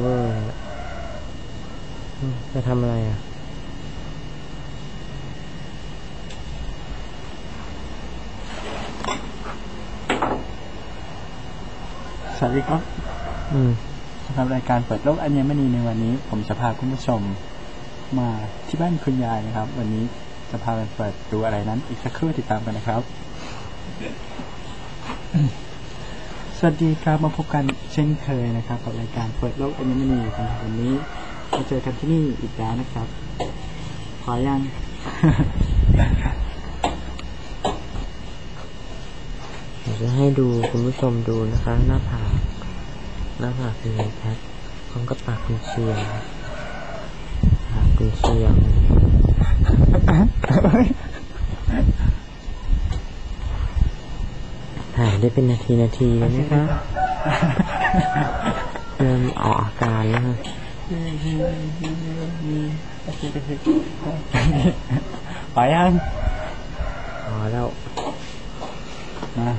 เวอร์เลยอืมจะทำอะไรอะสวัสดีครับอืมสำหรับรายการเปิดโลกอัญมณีในวันนี้ ผมจะพาคุณผู้ชมมาที่บ้านคุณยายนะครับ วันนี้จะพาไปเปิดดูอะไรนั้น อีกสักครู่ติดตามกันนะครับ สวัสดีครับมาพบกันเช่นเคยนะครับกับรายการเปิดโลกอัญมณีครับวันนี้มาเจอกันที่นี่อีกแล้วนะครับ ขอยัง เดี๋ยวจะให้ดูคุณผู้ชมดูนะคะ หน้าผากหน้าผากเป็นไงแพทพร้อมกับปากคุณเชียงปากคุณเชียง ถ่ายได้เป็นนาทีนาทีแล้วนะคะเริ่มออกอาการแล้วค่ะขอยังพอแล้วนะ